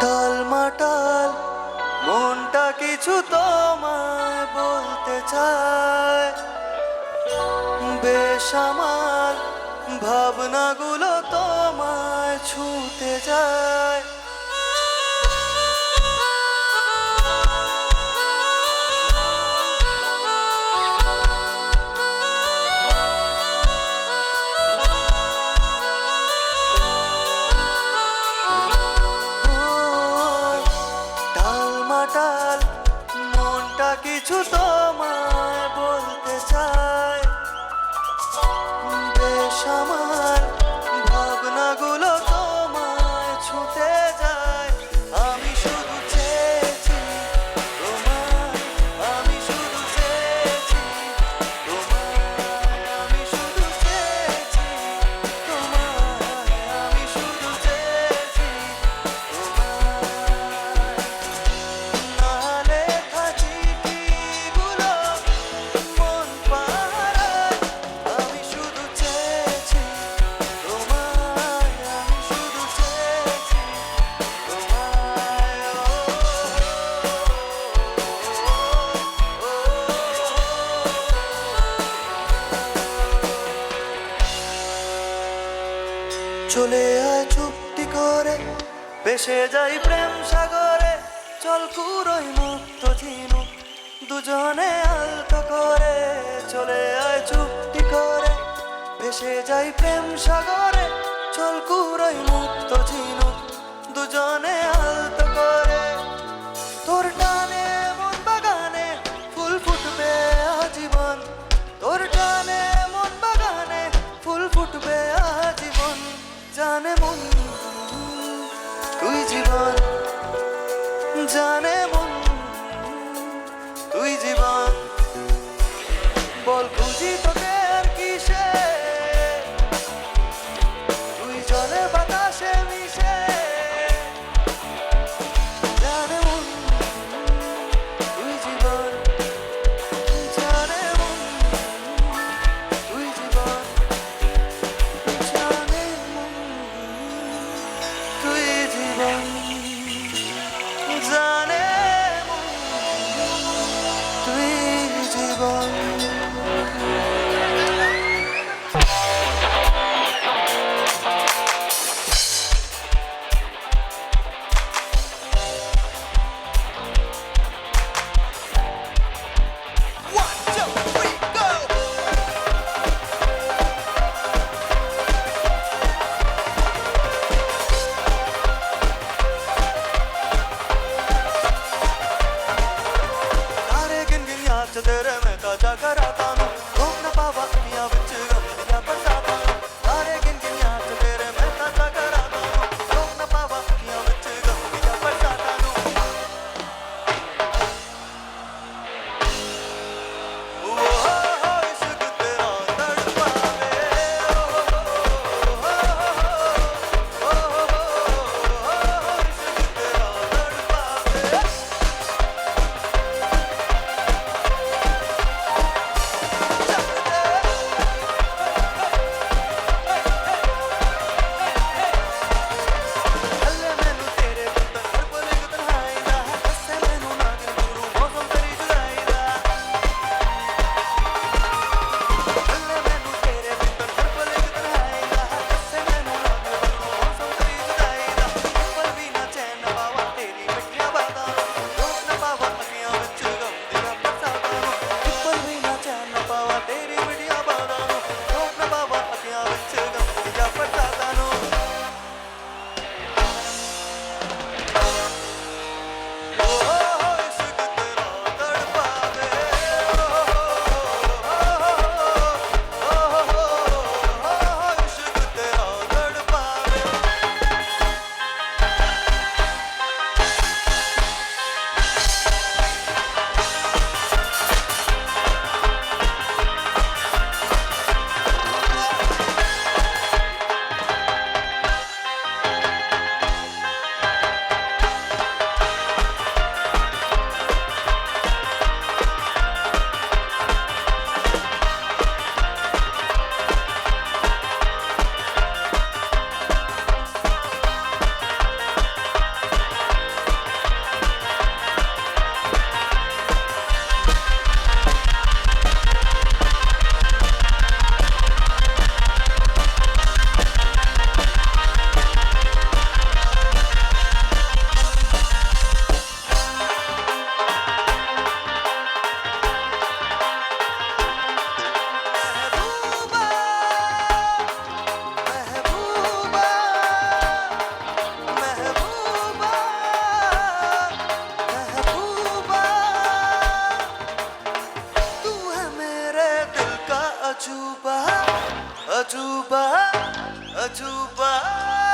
টালমাটাল মনটা কিছু তোমায় বলতে চায়। বেশ আমার ভাবনাগুলো তোমায় ছুঁতে যায়। বেশ আয় চুপটি করে বেসে যাই প্রেম সাগরে, চল কুরই মুক্ত ঝিনুক দুজনে আলতো করে, চলে আয় চুপটি করে, ভেসে যাই প্রেম সাগরে, চল কুরই মুক্ত ঝিনুক দুজনে আলতো করে। জানে মন তুই জীবন জানে a two-bar.